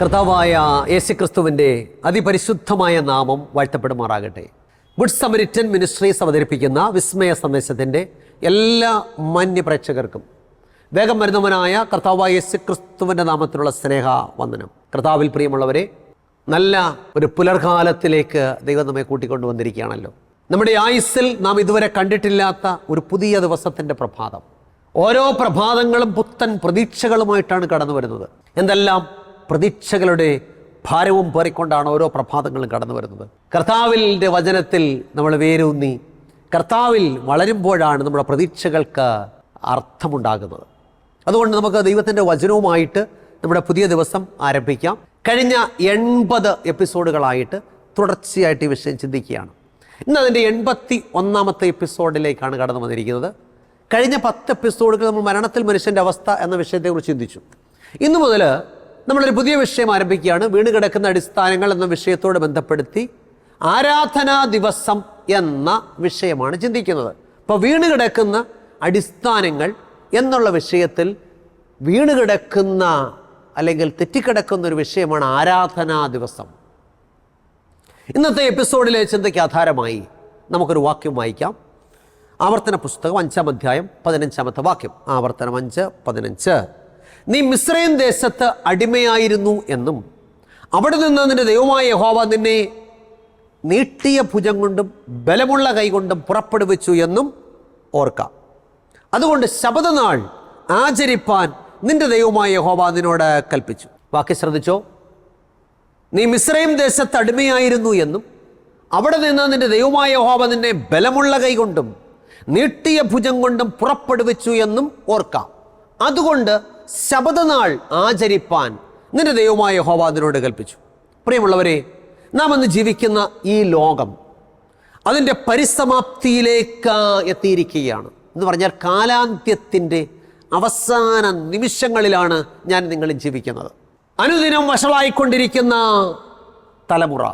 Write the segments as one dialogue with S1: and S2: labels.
S1: കർത്താവായ യേശുക്രിസ്തുവിന്റെ അതിപരിശുദ്ധമായ നാമം വാഴ്ത്തപ്പെടുമാറാകട്ടെ. ഗുഡ് സമരിറ്റൻ മിനിസ്ട്രീസ് അവതരിപ്പിക്കുന്ന വിസ്മയ സന്ദേശത്തിന്റെ എല്ലാ മാന്യ പ്രേക്ഷകർക്കും വേഗം വരുന്നവനായ കർത്താവായ യേശുക്രിസ്തുവിന്റെ നാമത്തിലുള്ള സ്നേഹ വന്ദനം കർത്താവിൽ പ്രിയമുള്ളവരെ നല്ല ഒരു പുലർകാലത്തിലേക്ക് ദൈവം നമ്മെ കൂട്ടിക്കൊണ്ടുവന്നിരിക്കുകയാണല്ലോ നമ്മുടെ ആയുസ്സിൽ നാം ഇതുവരെ കണ്ടിട്ടില്ലാത്ത ഒരു പുതിയ ദിവസത്തിന്റെ പ്രഭാതം. ഓരോ പ്രഭാതങ്ങളും പുത്തൻ പ്രതീക്ഷകളുമായിട്ടാണ് കടന്നു വരുന്നത് എന്തെല്ലാം പ്രതീക്ഷകളുടെ ഭാരവും പേറിക്കൊണ്ടാണ് ഓരോ പ്രഭാതങ്ങളും കടന്നു വരുന്നത്. കർത്താവിന്റെ വചനത്തിൽ നമ്മൾ വേരൂന്നി. കർത്താവിൽ വളരുമ്പോഴാണ് നമ്മുടെ പ്രതീക്ഷകൾക്ക് അർത്ഥമുണ്ടാകുന്നത്. അതുകൊണ്ട് നമുക്ക് ദൈവത്തിന്റെ വചനവുമായിട്ട് നമ്മുടെ പുതിയ ദിവസം ആരംഭിക്കാം. കഴിഞ്ഞ എൺപത് എപ്പിസോഡുകളായിട്ട് തുടർച്ചയായിട്ട് ഈ വിഷയം ചിന്തിക്കുകയാണ്. ഇന്ന് അതിന്റെ എൺപത്തി ഒന്നാമത്തെ എപ്പിസോഡിലേക്കാണ് കടന്നു വന്നിരിക്കുന്നത്. കഴിഞ്ഞ പത്ത് എപ്പിസോഡുകൾ നമ്മൾ മരണത്തിൽ മനുഷ്യന്റെ അവസ്ഥ എന്ന വിഷയത്തെക്കുറിച്ച് ചിന്തിച്ചു. ഇന്നു മുതൽ നമ്മളൊരു പുതിയ വിഷയം ആരംഭിക്കുകയാണ്. വീണ് കിടക്കുന്ന അടിസ്ഥാനങ്ങൾ എന്ന വിഷയത്തോട് ബന്ധപ്പെടുത്തി ആരാധനാ ദിവസം എന്ന വിഷയമാണ് ചിന്തിക്കുന്നത്. അപ്പോൾ വീണ് കിടക്കുന്ന അടിസ്ഥാനങ്ങൾ എന്നുള്ള വിഷയത്തിൽ വീണ് കിടക്കുന്ന അല്ലെങ്കിൽ തെറ്റിക്കിടക്കുന്ന ഒരു വിഷയമാണ് ആരാധനാ ദിവസം. ഇന്നത്തെ എപ്പിസോഡിലെ ചിന്തയ്ക്ക് ആധാരമായി നമുക്കൊരു വാക്യം വായിക്കാം. ആവർത്തന പുസ്തകം അഞ്ചാം അധ്യായം പതിനഞ്ചാമത്തെ വാക്യം. ആവർത്തനം അഞ്ച് പതിനഞ്ച്. നീ മിശ്രയും ദേശത്ത് അടിമയായിരുന്നു എന്നും അവിടെ നിന്ന് നിന്റെ ദൈവമായ യഹോവ നിന്നെ നീട്ടിയ ഭുജം കൊണ്ടും ബലമുള്ള കൈ കൊണ്ടും പുറപ്പെടുവിച്ചു എന്നും ഓർക്കാം. അതുകൊണ്ട് ശബദനാൾ ആചരിപ്പാൻ നിന്റെ ദൈവമായ യഹോവ നിന്നോട് കൽപ്പിച്ചു. ബാക്കി ശ്രദ്ധിച്ചോ? നീ മിശ്രയും ദേശത്ത് അടിമയായിരുന്നു എന്നും അവിടെ നിന്ന് നിന്റെ ദൈവമായ യഹോവ നിന്നെ ബലമുള്ള കൈ കൊണ്ടും നീട്ടിയ ഭുജം കൊണ്ടും പുറപ്പെടുവിച്ചു എന്നും ഓർക്കാം. അതുകൊണ്ട് ശബദനാൾ ആചരിപ്പാൻ നിന്റെ ദൈവമായ ഹോവാദിനോട് കൽപ്പിച്ചു. പ്രിയമുള്ളവരെ നാം അന്ന് ജീവിക്കുന്ന ഈ ലോകം അതിന്റെ പരിസമാപ്തിയിലേക്ക് എത്തിയിരിക്കുകയാണ്. എന്ന് പറഞ്ഞാൽ കാലാന്ത്യത്തിന്റെ അവസാന നിമിഷങ്ങളിലാണ് ഞാൻ നിങ്ങൾ ജീവിക്കുന്നത്. അനുദിനം വഷളായിക്കൊണ്ടിരിക്കുന്ന തലമുറ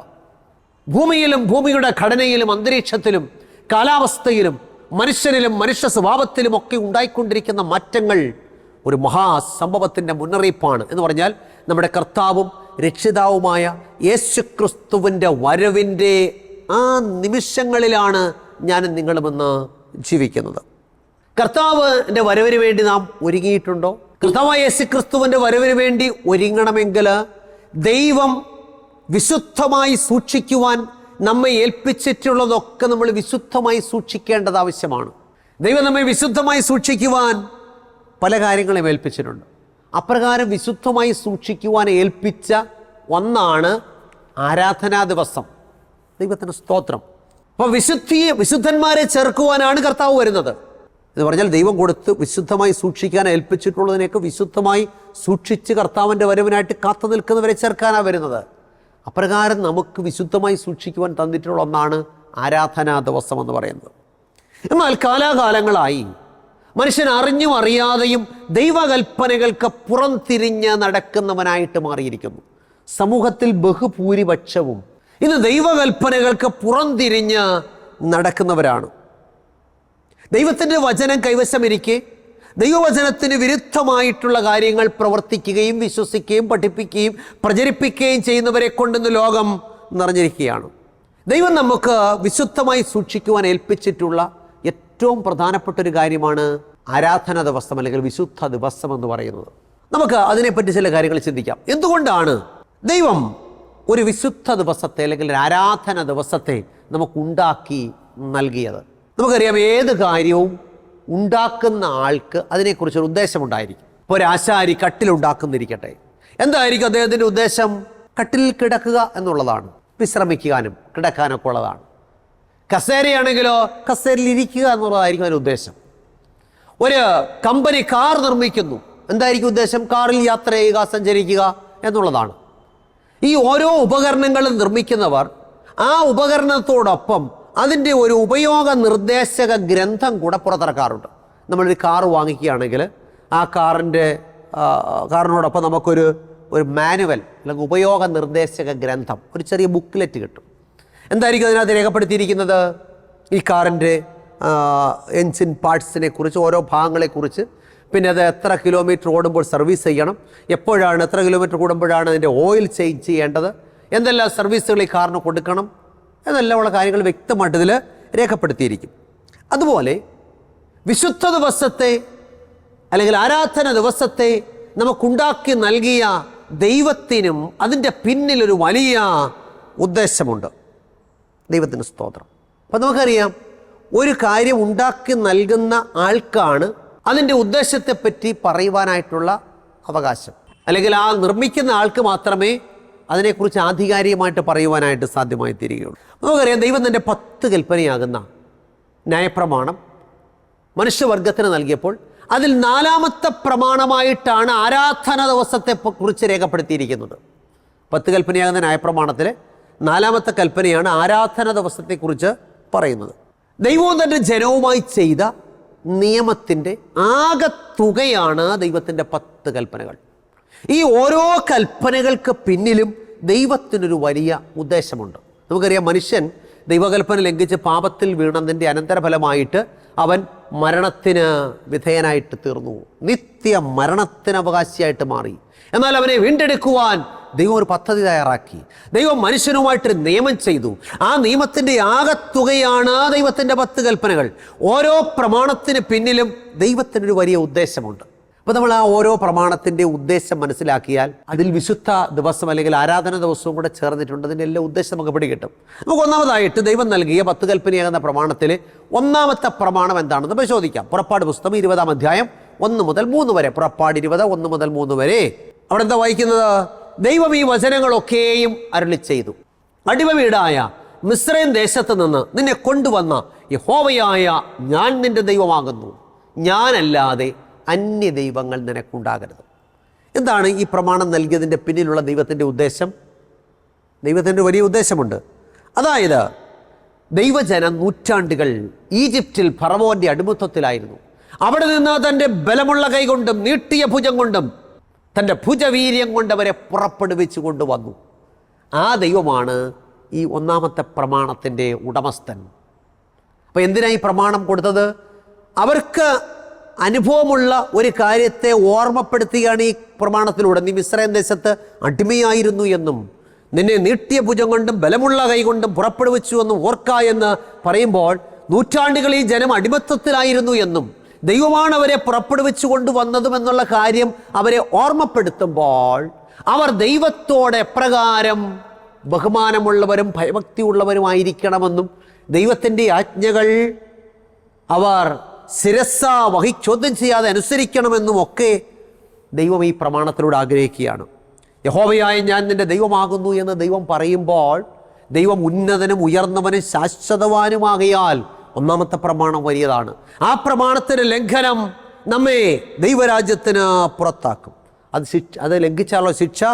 S1: ഭൂമിയിലും ഭൂമിയുടെ ഘടനയിലും അന്തരീക്ഷത്തിലും കാലാവസ്ഥയിലും മനുഷ്യരിലും മനുഷ്യ സ്വഭാവത്തിലും ഒക്കെ ഉണ്ടായിക്കൊണ്ടിരിക്കുന്ന മാറ്റങ്ങൾ ഒരു മഹാസംഭവത്തിന്റെ മുന്നറിയിപ്പാണ് എന്ന് പറഞ്ഞാൽ നമ്മുടെ കർത്താവും രക്ഷിതാവുമായ യേശു ക്രിസ്തുവിന്റെ വരവിന്റെ ആ നിമിഷങ്ങളിലാണ് ഞാനും നിങ്ങളുമെന്ന് ജീവിക്കുന്നത്. കർത്താവ് എന്റെ വരവിന് വേണ്ടി നാം ഒരുങ്ങിയിട്ടുണ്ടോ? കർത്താവായ യേശുക്രിസ്തുവിന്റെ വരവിന് വേണ്ടി ഒരുങ്ങണമെങ്കിൽ ദൈവം വിശുദ്ധമായി സൂക്ഷിക്കുവാൻ നമ്മെ ഏൽപ്പിച്ചിട്ടുള്ളതൊക്കെ നമ്മൾ വിശുദ്ധമായി സൂക്ഷിക്കേണ്ടത് ആവശ്യമാണ്. ദൈവം നമ്മെ വിശുദ്ധമായി സൂക്ഷിക്കുവാൻ പല കാര്യങ്ങളും ഏൽപ്പിച്ചിട്ടുണ്ട്. അപ്രകാരം വിശുദ്ധമായി സൂക്ഷിക്കുവാൻ ഏൽപ്പിച്ച ഒന്നാണ് ആരാധനാ ദിവസം. ദൈവത്തിന് സ്തോത്രം. അപ്പോൾ വിശുദ്ധിയെ വിശുദ്ധന്മാരെ ചേർക്കുവാനാണ് കർത്താവ് വരുന്നത്. എന്ന് പറഞ്ഞാൽ ദൈവം കൊടുത്ത് വിശുദ്ധമായി സൂക്ഷിക്കാൻ ഏൽപ്പിച്ചിട്ടുള്ളതിനെയൊക്കെ വിശുദ്ധമായി സൂക്ഷിച്ച് കർത്താവിന്റെ വരവിനായിട്ട് കാത്തു നിൽക്കുന്നവരെ ചേർക്കാനാണ് വരുന്നത്. അപ്രകാരം നമുക്ക് വിശുദ്ധമായി സൂക്ഷിക്കുവാൻ തന്നിട്ടുള്ള ഒന്നാണ് ആരാധനാ ദിവസം എന്ന് പറയുന്നത്. എന്നാൽ കാലാകാലങ്ങളായി മനുഷ്യൻ അറിഞ്ഞും അറിയാതെയും ദൈവകൽപ്പനകൾക്ക് പുറംതിരിഞ്ഞ് നടക്കുന്നവനായിട്ട് മാറിയിരിക്കുന്നു. സമൂഹത്തിൽ ബഹുഭൂരിപക്ഷവും ഇന്ന് ദൈവകൽപ്പനകൾക്ക് പുറംതിരിഞ്ഞ് നടക്കുന്നവരാണ്. ദൈവത്തിന്റെ വചനം കൈവശമിരിക്കെ ദൈവവചനത്തിന് വിരുദ്ധമായിട്ടുള്ള കാര്യങ്ങൾ പ്രവർത്തിക്കുകയും വിശ്വസിക്കുകയും പഠിപ്പിക്കുകയും പ്രചരിപ്പിക്കുകയും ചെയ്യുന്നവരെ കൊണ്ടെന്ന് ലോകം നിറഞ്ഞിരിക്കുകയാണ്. ദൈവം നമുക്ക് വിശുദ്ധമായി സൂക്ഷിക്കുവാൻ ഏൽപ്പിച്ചിട്ടുള്ള ഏറ്റവും പ്രധാനപ്പെട്ട ഒരു കാര്യമാണ് ആരാധന ദിവസം അല്ലെങ്കിൽ വിശുദ്ധ ദിവസം എന്ന് പറയുന്നത്. നമുക്ക് അതിനെപ്പറ്റി ചില കാര്യങ്ങൾ ചിന്തിക്കാം. എന്തുകൊണ്ടാണ് ദൈവം ഒരു വിശുദ്ധ ദിവസത്തെ അല്ലെങ്കിൽ ഒരു ആരാധന ദിവസത്തെ നമുക്കുണ്ടാക്കി നൽകിയത്? നമുക്കറിയാം ഏത് കാര്യവും ഉണ്ടാക്കുന്ന ആൾക്ക് അതിനെക്കുറിച്ചൊരു ഉദ്ദേശമുണ്ടായിരിക്കും. ഇപ്പോൾ ഒരു ആശാരി കട്ടിലുണ്ടാക്കുന്നിരിക്കട്ടെ എന്തായിരിക്കും അദ്ദേഹത്തിന്റെ ഉദ്ദേശം? കട്ടിൽ കിടക്കുക എന്നുള്ളതാണ്. വിശ്രമിക്കാനും കിടക്കാനൊക്കെ ഉള്ളതാണ്. കസേരയാണെങ്കിലോ കസേരയിൽ ഇരിക്കുക എന്നുള്ളതായിരിക്കും അതിന്റെ ഉദ്ദേശം. ഒരു കമ്പനി കാർ നിർമ്മിക്കുന്നു. എന്തായിരിക്കും ഉദ്ദേശം? കാറിൽ യാത്ര ചെയ്യുക സഞ്ചരിക്കുക എന്നുള്ളതാണ്. ഈ ഓരോ ഉപകരണങ്ങളും നിർമ്മിക്കുന്നവർ ആ ഉപകരണത്തോടൊപ്പം അതിന്റെ ഒരു ഉപയോഗ നിർദ്ദേശക ഗ്രന്ഥം കൂടെ പുറത്തിറക്കാറുണ്ട്. നമ്മളൊരു കാർ വാങ്ങിക്കുകയാണെങ്കിൽ ആ കാറിന്റെ കാറിനോടൊപ്പം നമുക്കൊരു ഒരു മാനുവൽ അല്ലെങ്കിൽ ഉപയോഗ നിർദ്ദേശക ഗ്രന്ഥം ഒരു ചെറിയ ബുക്ക്ലെറ്റ് കിട്ടും. എന്തായിരിക്കും അതിനകത്ത് രേഖപ്പെടുത്തിയിരിക്കുന്നത്? ഈ കാറിന്റെ എൻജിൻ പാർട്സിനെ കുറിച്ച് ഓരോ ഭാഗങ്ങളെക്കുറിച്ച് പിന്നെ അത് എത്ര കിലോമീറ്റർ ഓടുമ്പോൾ സർവീസ് ചെയ്യണം? എപ്പോഴാണ് എത്ര കിലോമീറ്റർ കൂടുമ്പോഴാണ് അതിന്റെ ഓയിൽ ചേഞ്ച് ചെയ്യേണ്ടത്? എന്തെല്ലാം സർവീസുകൾ ഈ കാറിന് കൊടുക്കണം? എന്നെല്ലാം ഉള്ള കാര്യങ്ങൾ വ്യക്തമായിട്ട് ഇതിൽ രേഖപ്പെടുത്തിയിരിക്കും. അതുപോലെ വിശുദ്ധ ദിവസത്തെ അല്ലെങ്കിൽ ആരാധന ദിവസത്തെ നമുക്കുണ്ടാക്കി നൽകിയ ദൈവത്തിനും അതിന്റെ പിന്നിലൊരു വലിയ ഉദ്ദേശമുണ്ട്. ദൈവത്തിന് സ്തോത്രം. അപ്പം നമുക്കറിയാം ഒരു കാര്യം ഉണ്ടാക്കി നൽകുന്ന ആൾക്കാണ് അതിന്റെ ഉദ്ദേശത്തെപ്പറ്റി പറയുവാനായിട്ടുള്ള അവകാശം. അല്ലെങ്കിൽ ആ നിർമ്മിക്കുന്ന ആൾക്ക് മാത്രമേ അതിനെക്കുറിച്ച് ആധികാരികമായിട്ട് പറയുവാനായിട്ട് സാധ്യമായി തീരുകയുള്ളൂ നമുക്കറിയാം ദൈവം തന്റെ പത്ത് കൽപ്പനയാകുന്ന ന്യായപ്രമാണം മനുഷ്യവർഗത്തിന് നൽകിയപ്പോൾ അതിൽ നാലാമത്തെ പ്രമാണമായിട്ടാണ് ആരാധന ദിവസത്തെ കുറിച്ച് രേഖപ്പെടുത്തിയിരിക്കുന്നത്. പത്ത് കൽപ്പനയാകുന്ന ന്യായപ്രമാണത്തിലെ നാലാമത്തെ കൽപ്പനയാണ് ആരാധന ദിവസത്തെക്കുറിച്ച് പറയുന്നത്. ദൈവവും തന്റെ ജനവുമായി ചെയ്ത നിയമത്തിന്റെ ആകത്തുകയാണ് ദൈവത്തിന്റെ പത്ത് കൽപ്പനകൾ. ഈ ഓരോ കൽപ്പനകൾക്ക് പിന്നിലും ദൈവത്തിനൊരു വലിയ ഉദ്ദേശമുണ്ട്. നമുക്കറിയാം മനുഷ്യൻ ദൈവകൽപ്പന ലംഘിച്ച് പാപത്തിൽ വീണതിന്റെ അനന്തരഫലമായിട്ട് അവൻ മരണത്തിന് വിധേയനായിട്ട് തീർന്നു. നിത്യ മരണത്തിന് അവകാശിയായിട്ട് മാറി. എന്നാൽ അവനെ വീണ്ടെടുക്കുവാൻ ദൈവം ഒരു പദ്ധതി തയ്യാറാക്കി. ദൈവം മനുഷ്യനുമായിട്ടൊരു നിയമം ചെയ്തു. ആ നിയമത്തിന്റെ ആകത്തുകയാണ് ദൈവത്തിന്റെ പത്ത് കൽപ്പനകൾ. ഓരോ പ്രമാണത്തിന് പിന്നിലും ദൈവത്തിനൊരു വലിയ ഉദ്ദേശമുണ്ട്. അപ്പോൾ നമ്മൾ ആ ഓരോ പ്രമാണത്തിന്റെ ഉദ്ദേശം മനസ്സിലാക്കിയാൽ അതിൽ വിശുദ്ധ ദിവസം അല്ലെങ്കിൽ ആരാധന ദിവസവും കൂടെ ചേർന്നിട്ടുണ്ട്. അതിന്റെ എല്ലാ ഉദ്ദേശം നമുക്ക് പിടികിട്ടും. നമുക്ക് ഒന്നാമതായിട്ട് ദൈവം നൽകിയ പത്ത് കൽപ്പനയാകുന്ന പ്രമാണത്തിൽ ഒന്നാമത്തെ പ്രമാണം എന്താണെന്ന് പരിശോധിക്കാം പുറപ്പാട് പുസ്തകം ഇരുപതാം അധ്യായം ഒന്ന് മുതൽ മൂന്ന് വരെ. പുറപ്പാട് ഇരുപത് ഒന്ന് മുതൽ മൂന്ന് വരെ. അവിടെ എന്താ വായിക്കുന്നത്? ദൈവം ഈ വചനങ്ങളൊക്കെയും അരുളി ചെയ്തു. അടിമ വീടായ മിശ്രയും ദേശത്ത് നിന്ന് നിന്നെ കൊണ്ടുവന്ന യഹോവയായ ഞാൻ നിന്റെ ദൈവമാകുന്നു. ഞാനല്ലാതെ അന്യ ദൈവങ്ങൾ നിനക്കുണ്ടാകരുത്. എന്താണ് ഈ പ്രമാണം നൽകിയതിന്റെ പിന്നിലുള്ള ദൈവത്തിന്റെ ഉദ്ദേശം? ദൈവത്തിന്റെ വലിയ ഉദ്ദേശമുണ്ട്. അതായത് ദൈവജനം നൂറ്റാണ്ടുകൾ ഈജിപ്തിൽ ഫറവോന്റെ അടിമത്വത്തിലായിരുന്നു അവിടെ നിന്ന് തന്റെ ബലമുള്ള കൈകൊണ്ടും നീട്ടിയ ഭുജം കൊണ്ടും തന്റെ ഭുജവീര്യം കൊണ്ടവരെ പുറപ്പെടുവിച്ചു കൊണ്ടുവന്നു ആ ദൈവമാണ് ഈ ഒന്നാമത്തെ പ്രമാണത്തിന്റെ ഉടമസ്ഥൻ. അപ്പോൾ എന്തിനാ ഈ പ്രമാണം കൊടുത്തത്? അവർക്ക് അനുഭവമുള്ള ഒരു കാര്യത്തെ ഓർമ്മപ്പെടുത്തുകയാണ് ഈ പ്രമാണത്തിലൂടെ. നീ മിശ്രയം ദേശത്ത് അടിമയായിരുന്നു എന്നും നിന്നെ നീട്ടിയ ഭുജം കൊണ്ടും ബലമുള്ള കൈ കൊണ്ടും പുറപ്പെടുവിച്ചു എന്നും ഓർക്ക എന്ന് പറയുമ്പോൾ നൂറ്റാണ്ടുകൾ ഈ ജനം അടിമത്തത്തിലായിരുന്നു എന്നും ദൈവമാണ് അവരെ പുറപ്പെടുവിച്ചു കൊണ്ടുവന്നതും എന്നുള്ള കാര്യം അവരെ ഓർമ്മപ്പെടുത്തുമ്പോൾ അവർ ദൈവത്തോടെ എപ്രകാരം ബഹുമാനമുള്ളവരും ഭയഭക്തിയുള്ളവരുമായിരിക്കണമെന്നും ദൈവത്തിന്റെ ആജ്ഞകൾ അവർ ശിരസ വഹി ചോദ്യം ചെയ്യാതെ അനുസരിക്കണമെന്നും ഒക്കെ ദൈവം ഈ പ്രമാണത്തിലൂടെ ആഗ്രഹിക്കുകയാണ്. യഹോവയായ ഞാൻ നിന്റെ ദൈവമാകുന്നു എന്ന് ദൈവം പറയുമ്പോൾ ദൈവം ഉന്നതനും ഉയർന്നവനും ശാശ്വതവാനുമാകയാൽ ഒന്നാമത്തെ പ്രമാണം വലിയതാണ്. ആ പ്രമാണത്തിന് ലംഘനം നമ്മെ ദൈവരാജ്യത്തിന് പുറത്താക്കും. അത് ശിക്ഷ അത് ലംഘിച്ചാലുള്ള ശിക്ഷ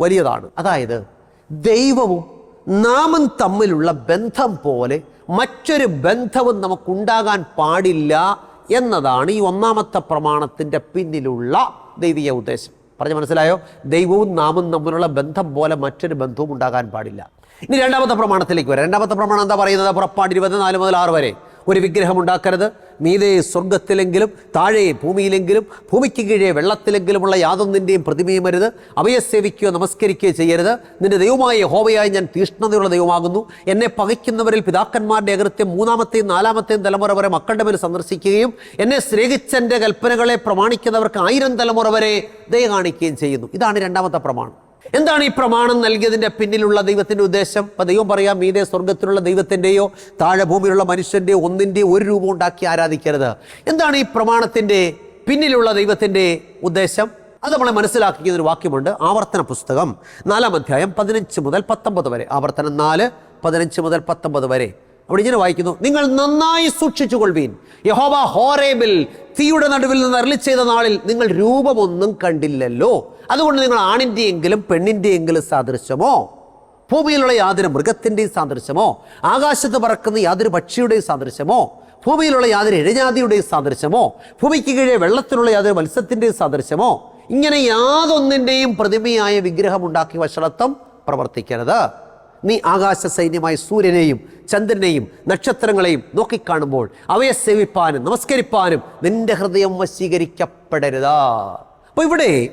S1: വലിയതാണ്. അതായത് ദൈവവും നാമും തമ്മിലുള്ള ബന്ധം പോലെ മറ്റൊരു ബന്ധവും നമുക്കുണ്ടാകാൻ പാടില്ല എന്നതാണ് ഈ ഒന്നാമത്തെ പ്രമാണത്തിന്റെ പിന്നിലുള്ള ദൈവിക ഉദ്ദേശം. പറഞ്ഞ് മനസ്സിലായോ? ദൈവവും നാമും തമ്മിലുള്ള ബന്ധം പോലെ മറ്റൊരു ബന്ധവും ഉണ്ടാകാൻ പാടില്ല. ഇനി രണ്ടാമത്തെ പ്രമാണത്തിലേക്ക് വരാം. രണ്ടാമത്തെ പ്രമാണം എന്താ പറയുന്നത്? പുറപ്പാട് ഇരുപത്തിനാല് മുതൽ ആറ് വരെ. ഒരു വിഗ്രഹം ഉണ്ടാക്കരുത് മീതെ സ്വർഗത്തിലെങ്കിലും താഴെ ഭൂമിയിലെങ്കിലും ഭൂമിക്ക് കീഴെ വെള്ളത്തിലെങ്കിലുമുള്ള യാതൊന്നിന്റെയും പ്രതിമയും വരുത് അവയെ സേവിക്കുകയോ നമസ്കരിക്കുകയോ ചെയ്യരുത്. നിന്റെ ദൈവമായ ഹോവയായി ഞാൻ തീഷ്ണതയുള്ള ദൈവമാകുന്നു. എന്നെ പകയ്ക്കുന്നവരിൽ പിതാക്കന്മാരുടെ അകൃത്യം മൂന്നാമത്തെയും നാലാമത്തെയും തലമുറ വരെ മക്കളുടെ മേൽ സന്ദർശിക്കുകയും എന്നെ സ്നേഹിച്ചെന്റെ കൽപ്പനകളെ പ്രമാണിക്കുന്നവർക്ക് ആയിരം തലമുറ വരെ ദയ കാണിക്കുകയും ചെയ്യുന്നു. ഇതാണ് രണ്ടാമത്തെ പ്രമാണം. എന്താണ് ഈ പ്രമാണം നൽകിയതിന്റെ പിന്നിലുള്ള ദൈവത്തിന്റെ ഉദ്ദേശം? അപ്പം ദൈവം പറയാം മീതെ സ്വർഗത്തിലുള്ള ദൈവത്തിന്റെയോ താഴെ ഭൂമിയിലുള്ള മനുഷ്യന്റെയോ ഒന്നിന്റെയോ ഒരു രൂപം ഉണ്ടാക്കി ആരാധിക്കരുത്. എന്താണ് ഈ പ്രമാണത്തിന്റെ പിന്നിലുള്ള ദൈവത്തിന്റെ ഉദ്ദേശം? അത് നമ്മളെ മനസ്സിലാക്കിയ ഒരു വാക്യമുണ്ട്. ആവർത്തന പുസ്തകം നാലാം അധ്യായം പതിനഞ്ച് മുതൽ പത്തൊമ്പത് വരെ. ആവർത്തനം നാല് പതിനഞ്ച് മുതൽ പത്തൊമ്പത് വരെ. അവിടെ ഇങ്ങനെ വായിക്കുന്നു നിങ്ങൾ നന്നായി സൂക്ഷിച്ചു കൊള്ളുവീൻ യഹോബ ഹോറേബിൽ തീയുടെ നടുവിൽ നിന്ന് അരളി ചെയ്ത നാളിൽ നിങ്ങൾ രൂപമൊന്നും കണ്ടില്ലല്ലോ. അതുകൊണ്ട് നിങ്ങൾ ആണിന്റെയെങ്കിലും പെണ്ണിന്റെയെങ്കിലും സാദൃശ്യമോ? ഭൂമിയിലുള്ള യാതൊരു മൃഗത്തിന്റെയും സാദൃശ്യമോ? ആകാശത്ത് പറക്കുന്ന യാതൊരു പക്ഷിയുടെയും സാദൃശ്യമോ? ഭൂമിയിലുള്ള യാതൊരു ഇഴജാതിയുടെയും സാദൃശ്യമോ? ഭൂമിക്ക് കീഴെ വെള്ളത്തിലുള്ള യാതൊരു മത്സ്യത്തിന്റെയും സാദൃശ്യമോ? ഇങ്ങനെ യാതൊന്നിന്റെയും പ്രതിമയായ വിഗ്രഹം ഉണ്ടാക്കി വഷളത്വം പ്രവർത്തിക്കരുത്. നീ ആകാശ സൈന്യമായ സൂര്യനെയും ചന്ദ്രനെയും നക്ഷത്രങ്ങളെയും നോക്കിക്കാണുമ്പോൾ അവയെ സേവിപ്പാനും നമസ്കരിപ്പാനും നിന്റെ ഹൃദയം വശീകരിക്കപ്പെടരുതാ. അപ്പോൾ ഇവിടെ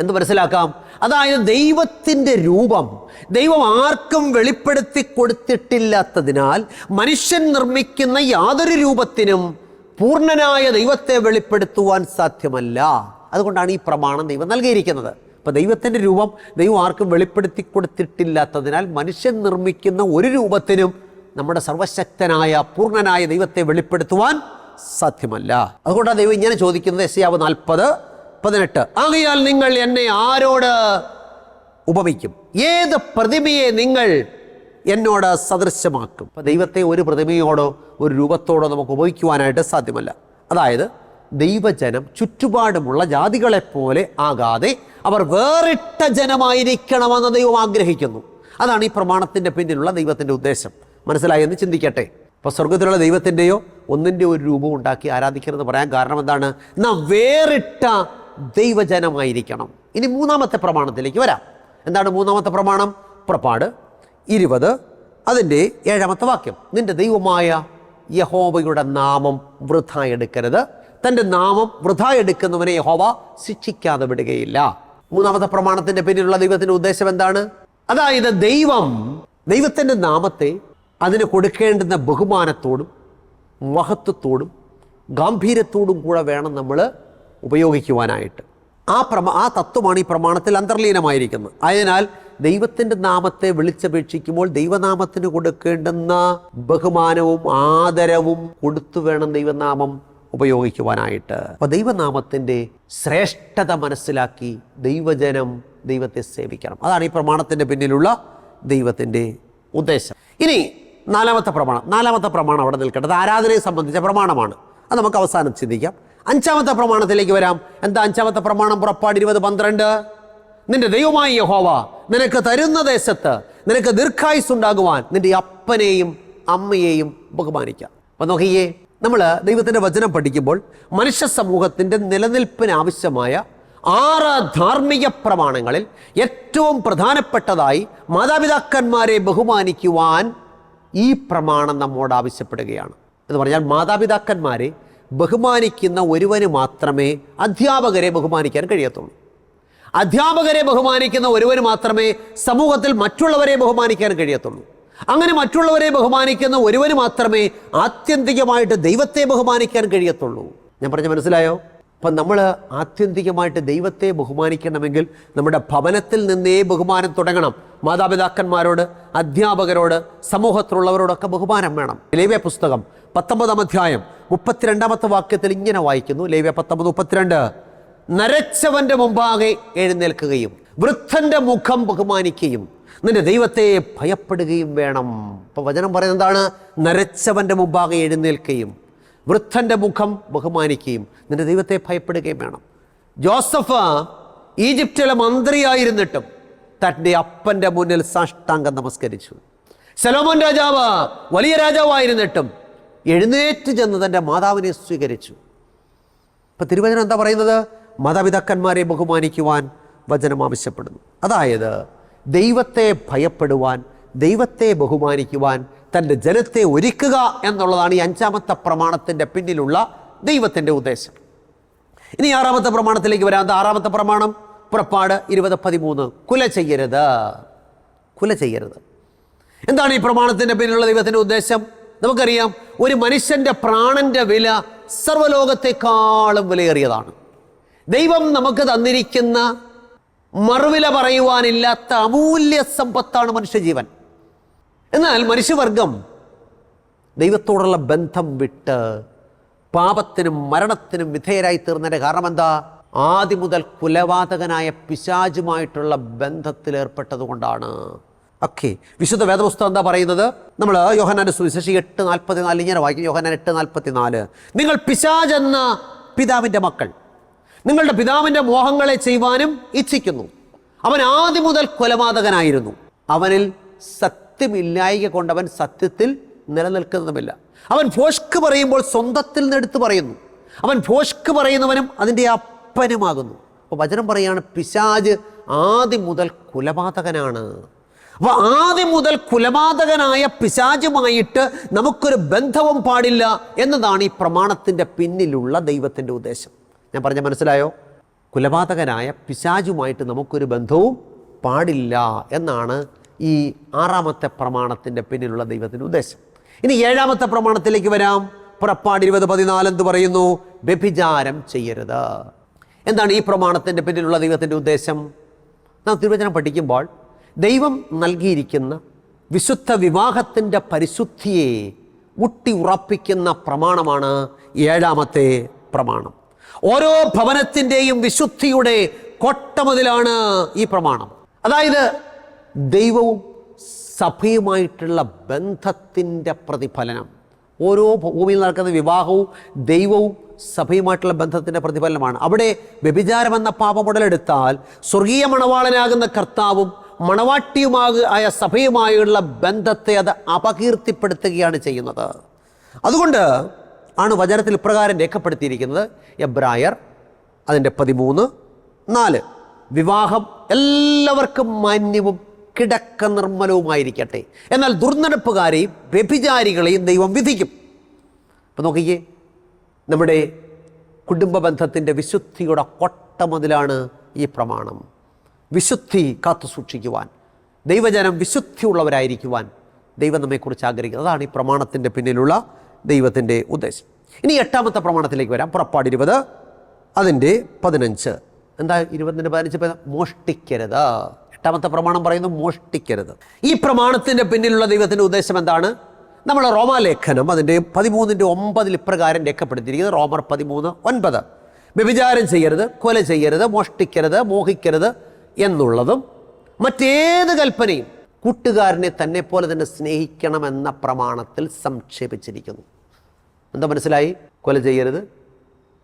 S1: എന്ന് മനസ്സിലാക്കാം? അതായത് ദൈവത്തിന്റെ രൂപം ദൈവം ആർക്കും വെളിപ്പെടുത്തി കൊടുത്തിട്ടില്ലാത്തതിനാൽ മനുഷ്യൻ നിർമ്മിക്കുന്ന യാതൊരു രൂപത്തിനും പൂർണനായ ദൈവത്തെ വെളിപ്പെടുത്തുവാൻ സാധ്യമല്ല. അതുകൊണ്ടാണ് ഈ പ്രമാണം ദൈവം നൽകിയിരിക്കുന്നത്. അപ്പോൾ ദൈവത്തിന്റെ രൂപം ദൈവം ആർക്കും വെളിപ്പെടുത്തി കൊടുത്തിട്ടില്ലാത്തതിനാൽ മനുഷ്യൻ നിർമ്മിക്കുന്ന ഒരു രൂപത്തിനും നമ്മുടെ സർവശക്തനായ പൂർണനായ ദൈവത്തെ വെളിപ്പെടുത്തുവാൻ സാധ്യമല്ല. അതുകൊണ്ടാണ് ദൈവം ഇങ്ങനെ ചോദിക്കുന്നത് എസ് നാൽപ്പത് പതിനെട്ട്. ആകയാൽ നിങ്ങൾ എന്നെ ആരോട് ഉപമിക്കും? ഏത് പ്രതിമയെ നിങ്ങൾ എന്നോട് സദൃശ്യമാക്കും? ദൈവത്തെ ഒരു പ്രതിമയോടോ ഒരു രൂപത്തോടോ നമുക്ക് ഉപയോഗിക്കുവാനായിട്ട് സാധ്യമല്ല. അതായത് ദൈവജനം ചുറ്റുപാടുമുള്ള ജാതികളെ പോലെ ആകാതെ അവർ വേറിട്ട ജനമായിരിക്കണമെന്ന് ദൈവം ആഗ്രഹിക്കുന്നു. അതാണ് ഈ പ്രമാണത്തിന്റെ പിന്നിലുള്ള ദൈവത്തിന്റെ ഉദ്ദേശം. മനസ്സിലായെന്ന് ചിന്തിക്കട്ടെ. അപ്പോൾ സ്വർഗത്തിലുള്ള ദൈവത്തിന്റെയോ ഒന്നിന്റെ ഒരു രൂപം ഉണ്ടാക്കി ആരാധിക്കരുതെന്ന് പറയാൻ കാരണം എന്താണ്? നാം വേറിട്ട ദൈവജനമായിരിക്കണം. ഇനി മൂന്നാമത്തെ പ്രമാണത്തിലേക്ക് വരാം. എന്താണ് മൂന്നാമത്തെ പ്രമാണം? പുറപ്പാട് ഇരുപത്. അതിന്റെ ഏഴാമത്തെ വാക്യം. നിന്റെ ദൈവമായ യഹോബയുടെ നാമം വൃഥ എടുക്കരുത് തന്റെ നാമം വൃഥ എടുക്കുന്നവനെ യഹോവ ശിക്ഷിക്കാതെ വിടുകയില്ല. മൂന്നാമത്തെ പ്രമാണത്തിന്റെ പിന്നിലുള്ള ദൈവത്തിന്റെ ഉദ്ദേശം എന്താണ്? അതായത് ദൈവം ദൈവത്തിന്റെ നാമത്തെ അതിന് കൊടുക്കേണ്ടുന്ന ബഹുമാനത്തോടും മഹത്വത്തോടും ഗാംഭീര്യത്തോടും കൂടെ വേണം നമ്മൾ ഉപയോഗിക്കുവാനായിട്ട്. ആ പ്രമ ആ തത്വമാണ് ഈ പ്രമാണത്തിൽ അന്തർലീനമായിരിക്കുന്നത്. ആയതിനാൽ ദൈവത്തിന്റെ നാമത്തെ വിളിച്ചപേക്ഷിക്കുമ്പോൾ ദൈവനാമത്തിന് കൊടുക്കേണ്ടുന്ന ബഹുമാനവും ആദരവും കൊടുത്തു വേണം ദൈവനാമം ഉപയോഗിക്കുവാനായിട്ട്. അപ്പോൾ ദൈവനാമത്തിന്റെ ശ്രേഷ്ഠത മനസ്സിലാക്കി ദൈവജനം ദൈവത്തെ സേവിക്കണം. അതാണ് ഈ പ്രമാണത്തിന്റെ പിന്നിലുള്ള ദൈവത്തിന്റെ ഉദ്ദേശം. ഇനി നാലാമത്തെ പ്രമാണം. നാലാമത്തെ പ്രമാണം അവിടെ നിൽക്കേണ്ടത് ആരാധനയെ സംബന്ധിച്ച പ്രമാണമാണ്. അത് നമുക്ക് അവസാനം ചിന്തിക്കാം. അഞ്ചാമത്തെ പ്രമാണത്തിലേക്ക് വരാം. എന്താ അഞ്ചാമത്തെ പ്രമാണം? പുറപ്പാട് ഇരുപത് പന്ത്രണ്ട്. നിന്റെ ദൈവമായ യഹോവ നിനക്ക് തരുന്ന ദേശത്ത് നിനക്ക് ദീർഘായുസ് ഉണ്ടാകുവാൻ നിന്റെ അപ്പനെയും അമ്മയെയും ബഹുമാനിക്കാം. അപ്പം നോക്കിയേ നമ്മൾ ദൈവത്തിന്റെ വചനം പഠിക്കുമ്പോൾ മനുഷ്യ സമൂഹത്തിന്റെ നിലനിൽപ്പിന് ആവശ്യമായ ആറ് ധാർമ്മിക പ്രമാണങ്ങളിൽ ഏറ്റവും പ്രധാനപ്പെട്ടതായി മാതാപിതാക്കന്മാരെ ബഹുമാനിക്കുവാൻ ഈ പ്രമാണം നമ്മോട് ആവശ്യപ്പെടുകയാണ്. എന്ന് പറഞ്ഞാൽ മാതാപിതാക്കന്മാരെ ബഹുമാനിക്കുന്ന ഒരുവന് മാത്രമേ അധ്യാപകരെ ബഹുമാനിക്കാൻ കഴിയത്തുള്ളൂ. അധ്യാപകരെ ബഹുമാനിക്കുന്ന ഒരുവന് മാത്രമേ സമൂഹത്തിൽ മറ്റുള്ളവരെ ബഹുമാനിക്കാൻ കഴിയത്തുള്ളൂ. അങ്ങനെ മറ്റുള്ളവരെ ബഹുമാനിക്കുന്ന ഒരുവന് മാത്രമേ ആത്യന്തികമായിട്ട് ദൈവത്തെ ബഹുമാനിക്കാൻ കഴിയത്തുള്ളൂ. ഞാൻ പറഞ്ഞ മനസ്സിലായോ? അപ്പം നമ്മൾ ആത്യന്തികമായിട്ട് ദൈവത്തെ ബഹുമാനിക്കണമെങ്കിൽ നമ്മുടെ ഭവനത്തിൽ നിന്നേ ബഹുമാനം തുടങ്ങണം. മാതാപിതാക്കന്മാരോട് അധ്യാപകരോട് സമൂഹത്തിലുള്ളവരോടൊക്കെ ബഹുമാനം വേണം. ലേവ്യ പുസ്തകം പത്തൊമ്പതാം അധ്യായം മുപ്പത്തിരണ്ടാമത്തെ വാക്യത്തിൽ ഇങ്ങനെ വായിക്കുന്നു. ലേവ്യ പത്തൊമ്പത് മുപ്പത്തിരണ്ട്. നരച്ചവന്റെ മുമ്പാകെ എഴുന്നേൽക്കുകയും വൃദ്ധന്റെ മുഖം ബഹുമാനിക്കുകയും നിന്റെ ദൈവത്തെ ഭയപ്പെടുകയും വേണം. അപ്പൊ വചനം പറയുന്നത് എന്താണ്? നരച്ചവന്റെ മുമ്പാകെ എഴുന്നേൽക്കുകയും വൃദ്ധന്റെ മുഖം ബഹുമാനിക്കുകയും നിന്റെ ദൈവത്തെ ഭയപ്പെടുകയും വേണം. ജോസഫ് ഈജിപ്തിലെ മന്ത്രിയായിരുന്നിട്ടും തന്റെ അപ്പന്റെ മുന്നിൽ സാഷ്ടാംഗം നമസ്കരിച്ചു. സലോമോൻ രാജാവ് വലിയ രാജാവായിരുന്നിട്ടും എഴുന്നേറ്റ് ചെന്ന് തന്റെ മാതാവിനെ സ്വീകരിച്ചു. ഇപ്പം തിരുവചനം എന്താ പറയുന്നത്? മാതാപിതാക്കന്മാരെ ബഹുമാനിക്കുവാൻ വചനം ആവശ്യപ്പെടുന്നു. അതായത് ദൈവത്തെ ഭയപ്പെടുവാൻ ദൈവത്തെ ബഹുമാനിക്കുവാൻ തന്റെ ജനത്തെ ഒരുക്കുക എന്നുള്ളതാണ് ഈ അഞ്ചാമത്തെ പ്രമാണത്തിന്റെ പിന്നിലുള്ള ദൈവത്തിന്റെ ഉദ്ദേശം. ഇനി ആറാമത്തെ പ്രമാണത്തിലേക്ക് വരാം. ആറാമത്തെ പ്രമാണം? പുറപ്പാട് ഇരുപത് പതിമൂന്ന്. കുല ചെയ്യരുത്. കുല ചെയ്യരുത്. എന്താണ് ഈ പ്രമാണത്തിന്റെ പിന്നിലുള്ള ദൈവത്തിന്റെ ഉദ്ദേശം? നമുക്കറിയാം ഒരു മനുഷ്യന്റെ പ്രാണന്റെ വില സർവലോകത്തെക്കാളും വിലയേറിയതാണ്. ദൈവം നമുക്ക് തന്നിരിക്കുന്ന മറുവില പറയുവാനില്ലാത്ത അമൂല്യ സമ്പത്താണ് മനുഷ്യജീവൻ. എന്നാൽ മനുഷ്യവർഗം ദൈവത്തോടുള്ള ബന്ധം വിട്ട് പാപത്തിനും മരണത്തിനും വിധേയരായി തീർന്നതിന്റെ കാരണം എന്താ ആദ്യം മുതൽ കുലപാതകനായ പിശാചുമായിട്ടുള്ള ബന്ധത്തിലേർപ്പെട്ടത് കൊണ്ടാണ് ഓക്കെ വിശുദ്ധ വേദപുസ്തകം എന്താ പറയുന്നത്? നമ്മൾ യോഹനാന്റെ സുവിശേഷി എട്ട് നാൽപ്പത്തി നാല് ഇങ്ങനെ വായിക്കും. യോഹനാൻ എട്ട് നാൽപ്പത്തി നാല് നിങ്ങൾ പിശാജ് എന്ന പിതാവിന്റെ മക്കൾ നിങ്ങളുടെ പിതാവിന്റെ മോഹങ്ങളെ ചെയ്യുവാനും ഇച്ഛിക്കുന്നു. അവൻ ആദ്യം മുതൽ കൊലപാതകനായിരുന്നു. അവനിൽ സത്യമില്ലായിക കൊണ്ട് അവൻ സത്യത്തിൽ നിലനിൽക്കുന്നതുമില്ല. അവൻ ഭോഷ്ക്ക് പറയുമ്പോൾ സ്വന്തത്തിൽ നിന്നെടുത്ത് പറയുന്നു. അവൻ ഭോഷ്ക്ക് പറയുന്നവനും അതിന്റെ അപ്പനുമാകുന്നു. അപ്പോൾ വചനം പറയുകയാണ് പിശാജ് ആദ്യം മുതൽ കുലപാതകനാണ്. അപ്പൊ ആദ്യം മുതൽ കുലപാതകനായ പിശാചുമായിട്ട് നമുക്കൊരു ബന്ധവും പാടില്ല എന്നതാണ് ഈ പ്രമാണത്തിന്റെ പിന്നിലുള്ള ദൈവത്തിന്റെ ഉദ്ദേശം. ഞാൻ പറഞ്ഞ മനസ്സിലായോ? കുലപാതകനായ പിശാചുമായിട്ട് നമുക്കൊരു ബന്ധവും പാടില്ല എന്നാണ് ഈ ആറാമത്തെ പ്രമാണത്തിന്റെ പിന്നിലുള്ള ദൈവത്തിന്റെ ഉദ്ദേശം. ഇനി ഏഴാമത്തെ പ്രമാണത്തിലേക്ക് വരാം. പുറപ്പാട് ഇരുപത് എന്ന് പറയുന്നു? വ്യഭിചാരം ചെയ്യരുത്. എന്താണ് ഈ പ്രമാണത്തിന്റെ പിന്നിലുള്ള ദൈവത്തിന്റെ ഉദ്ദേശം? നാം തിരുവചനം പഠിക്കുമ്പോൾ ദൈവം നൽകിയിരിക്കുന്ന വിശുദ്ധ വിവാഹത്തിന്റെ പരിശുദ്ധിയെ ഊട്ടി ഉറപ്പിക്കുന്ന പ്രമാണമാണ് ഏഴാമത്തെ പ്രമാണം. ഓരോ ഭവനത്തിന്റെയും വിശുദ്ധിയുടെ കൊട്ടമതിലാണ് ഈ പ്രമാണം. അതായത് ദൈവവും സഭയുമായിട്ടുള്ള ബന്ധത്തിന്റെ പ്രതിഫലനം. ഓരോ ഭൂമിയിൽ നടക്കുന്ന വിവാഹവും ദൈവവും സഭയുമായിട്ടുള്ള ബന്ധത്തിന്റെ പ്രതിഫലനമാണ്. അവിടെ വ്യഭിചാരം എന്ന പാപമുടലെടുത്താൽ സ്വർഗീയ മണവാളനാകുന്ന കർത്താവും മണവാട്ടിയുമായ സഭയുമായുള്ള ബന്ധത്തെ അത് അപകീർത്തിപ്പെടുത്തുകയാണ് ചെയ്യുന്നത്. അതുകൊണ്ട് ആണ് വചനത്തിൽ ഇപ്രകാരം രേഖപ്പെടുത്തിയിരിക്കുന്നത്. എബ്രായർ അതിന്റെ പതിമൂന്ന് നാല്. വിവാഹം എല്ലാവർക്കും മാന്യവും കിടക്ക നിർമ്മലവുമായിരിക്കട്ടെ എന്നാൽ ദുർനടപ്പുകാരെയും വ്യഭിചാരികളെയും ദൈവം വിധിക്കും. അപ്പം നോക്കിക്കേ നമ്മുടെ കുടുംബ ബന്ധത്തിന്റെ വിശുദ്ധിയുടെ കൊട്ടമതിലാണ് ഈ പ്രമാണം. വിശുദ്ധി കാത്തു സൂക്ഷിക്കുവാൻ ദൈവജനം വിശുദ്ധിയുള്ളവരായിരിക്കുവാൻ ദൈവം നമ്മെക്കുറിച്ച് ആഗ്രഹിക്കുന്നത് അതാണ് ഈ പ്രമാണത്തിന്റെ പിന്നിലുള്ള ദൈവത്തിന്റെ ഉദ്ദേശം. ഇനി എട്ടാമത്തെ പ്രമാണത്തിലേക്ക് വരാം. പുറപ്പാട് ഇരുപത് അതിന്റെ പതിനഞ്ച്. എന്താ ഇരുപതിന്റെ പതിനഞ്ച് മോഷ്ടിക്കരുത്. എട്ടാമത്തെ പ്രമാണം പറയുന്നു മോഷ്ടിക്കരുത്. ഈ പ്രമാണത്തിന്റെ പിന്നിലുള്ള ദൈവത്തിന്റെ ഉദ്ദേശം എന്താണ്? നമ്മൾ റോമാലേഖനം അതിന്റെ പതിമൂന്നിന്റെ ഒമ്പതിൽ ഇപ്രകാരം രേഖപ്പെടുത്തിയിരിക്കുന്നത് റോമർ പതിമൂന്ന് ഒൻപത്. വ്യഭിചാരം ചെയ്യരുത് കൊല ചെയ്യരുത് മോഷ്ടിക്കരുത് മോഹിക്കരുത് എന്നുള്ളതും മറ്റേത് കൽപ്പനയും കൂട്ടുകാരനെ തന്നെ പോലെ തന്നെ സ്നേഹിക്കണമെന്ന പ്രമാണത്തിൽ സംക്ഷേപിച്ചിരിക്കുന്നു. എന്താ മനസ്സിലായി? കൊല ചെയ്യരുത്